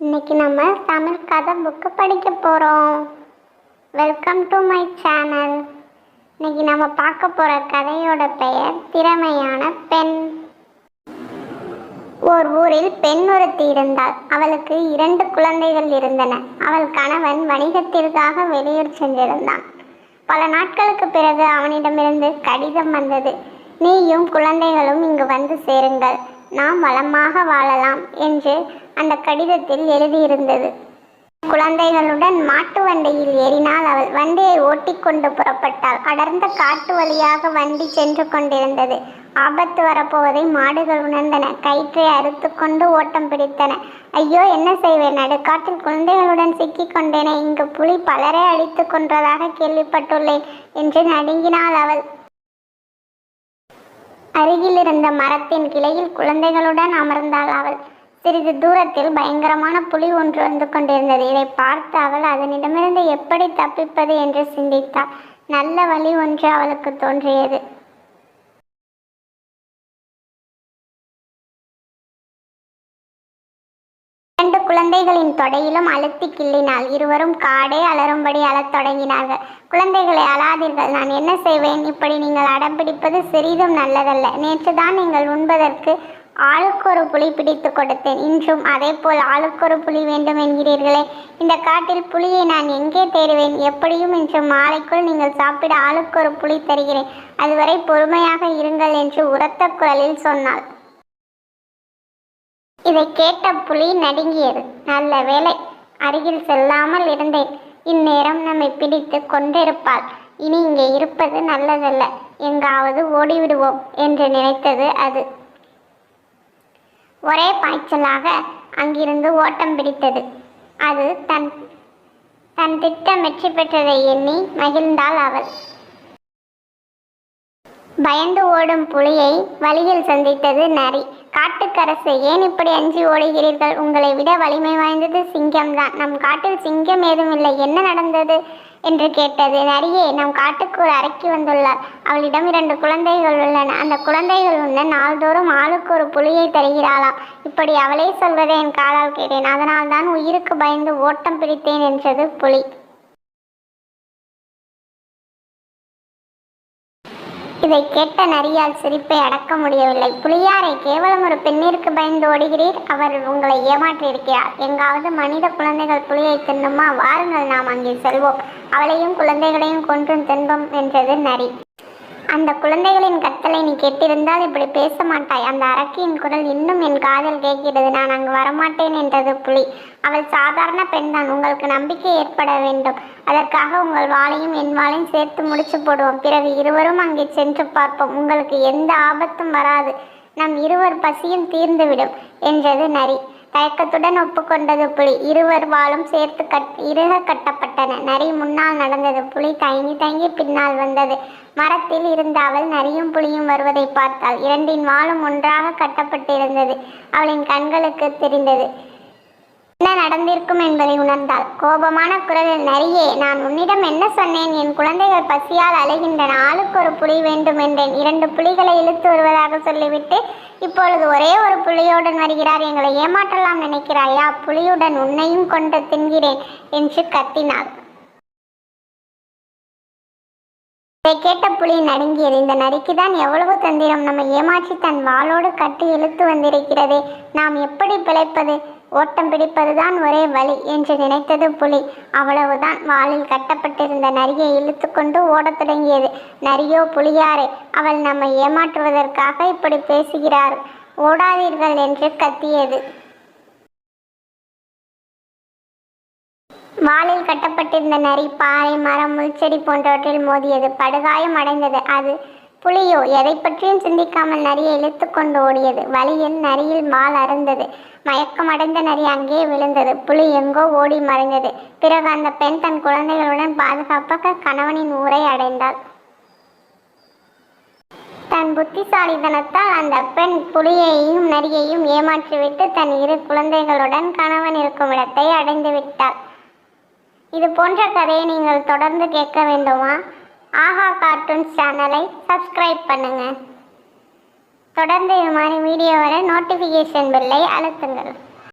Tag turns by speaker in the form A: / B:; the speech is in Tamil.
A: இன்னைக்கு நம்ம தமிழ் கதை புக்கு படிக்க போகிறோம் வெல்கம் டு மை சேனல் இன்னைக்கு நம்ம பார்க்க போகிற கதையோட பெயர் திறமையான பெண். ஓர் ஊரில் பெண் ஒருத்தி இருந்தாள். அவளுக்கு இரண்டு குழந்தைகள் இருந்தன. அவள் கணவன் வணிகத்திற்காக வெளியூர் சென்றிருந்தான். பல நாட்களுக்கு பிறகு அவனிடமிருந்து கடிதம் வந்தது. நீயும் குழந்தைகளும் இங்கு வந்து சேருங்கள். நாம் வளமாக வாழலாம் என்று அந்த கடிதத்தில் எழுதியிருந்தது. குழந்தைகளுடன் மாட்டு வண்டியில் ஏறினால் அவள் வண்டியை ஓட்டிக்கொண்டு புறப்பட்டாள். அடர்ந்த காட்டு வழியாக வண்டி சென்று கொண்டிருந்தது. ஆபத்து வரப்போவதை மாடுகள் உணர்ந்தன. கயிற்றை அறுத்து கொண்டு ஓட்டம் பிடித்தன. ஐயோ என்ன செய்வேன்? நடுக்காட்டில் குழந்தைகளுடன் சிக்கிக் கொண்டேனே. இங்கு புலி பலரை அழித்து கொன்றதாக கேள்விப்பட்டுள்ளேன் என்று நடுங்கினாள் அவள். அருகில் இருந்த மரத்தின் கிளையில் குழந்தைகளுடன் அமர்ந்தாள் அவள். சிறிது தூரத்தில் பயங்கரமான புலி ஒன்று வந்து கொண்டிருந்தது. இதை பார்த்து அவள் அதனிடமிருந்து எப்படி தப்பிப்பது என்று சிந்தித்தாள். நல்ல வழி ஒன்று அவளுக்கு தோன்றியது. இரண்டு குழந்தைகளின் தொடையிலும் அழுத்தி கிள்ளினாள். இருவரும் காடே அலறும்படி அழத் தொடங்கினார்கள். குழந்தைகளை அழாதீர்கள். நான் என்ன செய்வேன்? இப்படி நீங்கள் அடம்பிடிப்பது சிறிதும் நல்லதல்ல. நேற்றுதான் நீங்கள் உண்பதற்கு ஆளுக்கு ஒரு புலி பிடித்து கொடுத்தேன். இன்றும் அதே போல் ஆளுக்கு ஒரு புலி வேண்டும் என்கிறீர்களே. இந்த காட்டில் புலியை நான் எங்கே தேடுவேன்? எப்படியும் இன்று மாலைக்குள் நீங்கள் சாப்பிட ஆளுக்கு ஒரு புலி தருகிறேன். அதுவரை பொறுமையாக இருங்கள் என்று உரத்த குரலில் சொன்னாள். இதை கேட்ட புலி நடுங்கியது. நல்ல வேளை அருகில் செல்லாமல் இருந்தேன். இந்நேரம் நம்மை பிடித்து கொண்டிருப்பாள். இனி இங்கே இருப்பது நல்லதல்ல. எங்காவது ஓடிவிடுவோம் என்று நினைத்தது அது. ஒரே பாய்ச்சலாக அங்கிருந்து ஓட்டம் பிடித்தது. அது தன் தன் திட்டம் வெற்றி பெற்றதை எண்ணி மகிழ்ந்தாள் அவள். பயந்து ஓடும் புலியை வழியில் சந்தித்தது நரி. காட்டுக்கரசு ஏன் இப்படி அஞ்சி ஓடுகிறீர்கள்? உங்களை விட வலிமை வாய்ந்தது சிங்கம்தான் நம் காட்டில் சிங்கம் ஏதும் இல்லை. என்ன நடந்தது? என்று கேட்டது. நரியே நம் காட்டுக்கு ஒரு அரைக்கி வந்துள்ளார். அவளிடம் இரண்டு குழந்தைகள் உள்ளன. அந்த குழந்தைகள் உள்ள நாள்தோறும் ஆளுக்கு ஒரு புலியை தருகிறாளாம். இப்படி அவளே சொல்வதை என் காலால் கேட்டேன். அதனால்தான் உயிருக்கு பயந்து ஓட்டம் பிடித்தேன் என்றது புலி. இதை கேட்ட நரியால் சிரிப்பை அடக்க முடியவில்லை. புலியாரை கேவலம் ஒரு பெண்ணிற்கு பயந்து ஓடுகிறீர். அவர் உங்களை ஏமாற்றியிருக்கிறார். எங்காவது மனித குழந்தைகள் புலியை தின்னுமா? வாருங்கள் நாம் அங்கே செல்வோம். அவளையும் குழந்தைகளையும் கொன்றும் தின்பம் என்றது நரி. அந்த குழந்தைகளின் கத்தலை நீ கேட்டிருந்தால் இப்படி பேச மாட்டாய். அந்த அரக்கியின் குரல் இன்னும் என் காதல் கேட்கிறது. நான் அங்கு வரமாட்டேன் என்றது புலி. அவள் சாதாரண பெண்தான். உங்களுக்கு நம்பிக்கை ஏற்பட வேண்டும். அதற்காக உங்கள் வாளையும் என் வாளையும் சேர்த்து முடிச்சு போடுவோம். பிறகு இருவரும் அங்கே சென்று பார்ப்போம். உங்களுக்கு எந்த ஆபத்தும் வராது. நம் இருவர் பசியும் தீர்ந்துவிடும் என்றது நரி. தயக்கத்துடன் ஒப்புக்கொண்டது புலி. இருவர் வாளும் சேர்த்து கட் இருக கட்டப்பட்டன. நரி முன்னால் நடந்தது. புலி தயங்கி தயங்கி பின்னால் வந்தது. மரத்தில் இருந்த அவள் நரியும் புலியும் வருவதை பார்த்தாள். இரண்டின் வாளும் ஒன்றாக கட்டப்பட்டிருந்தது. அவளின் கண்களுக்கு தெரிந்தது. என்ன நடந்திருக்கும் என்பதை உணர்ந்தாள். கோபமான குரலில் நரியே நான் உன்னிடம் என்ன சொன்னேன்? என் குழந்தைகள் பசியால் அலைகின்றன. ஆளுக்கு ஒரு புலி வேண்டும் என்றேன். இரண்டு புலிகளை இழுத்து வருவதாக சொல்லிவிட்டு இப்பொழுது ஒரே ஒரு புலியுடன் வருகிறார். எங்களை ஏமாற்றலாம் நினைக்கிறாயா. புலியுடன் உன்னையும் கொண்டு தின்கிறேன் என்று கத்தினாள். இதை கேட்ட புலி நடுங்கியது இந்த நரிக்கு தான் எவ்வளவு தந்திரம். நம்ம ஏமாற்றி தன் வாளோடு கட்டி இழுத்து வந்திருக்கிறதே. நாம் எப்படி பிழைப்பது? ஓட்டம் பிடிப்பதுதான் ஒரே வழி என்று நினைத்தது புலி. அவ்வளவுதான். வாளில் கட்டப்பட்டிருந்த நரியை இழுத்து கொண்டு ஓடத் தொடங்கியது. நரியோ புலியாரே அவள் நம்மை ஏமாற்றுவதற்காக இப்படி பேசுகிறார். ஓடாதீர்கள் என்று கத்தியது. வாளில் கட்டப்பட்டிருந்த நரி பாறை மரம் முள்செடி போன்றவற்றில் மோதியது. படுகாயம் அடைந்தது. அது புலியோ எதை பற்றியும் சிந்திக்காமல் நரியை இழுத்து கொண்டு ஓடியது. வழியில் நரியில் மால் அருந்தது. மயக்கமடைந்த நரி அங்கே விழுந்தது. புலி எங்கோ ஓடி மறைந்தது. பிறகு அந்த பெண் தன் குழந்தைகளுடன் பாதுகாப்பாக கணவனின் ஊரை அடைந்தாள். தன் புத்திசாலித்தனத்தால் அந்த பெண் புலியையும் நரியையும் ஏமாற்றிவிட்டு தன் இரு குழந்தைகளுடன் கணவன் இருக்கும் இடத்தை அடைந்து விட்டாள் இது போன்ற கதையை நீங்கள் தொடர்ந்து கேட்க வேண்டுமா? ஆஹா கார்ட்டூன்ஸ் சேனலை சப்ஸ்கிரைப் பண்ணுங்கள் தொடர்ந்து இது மாதிரி வீடியோ வர நோட்டிஃபிகேஷன் பெல்லை அழுத்துங்கள்.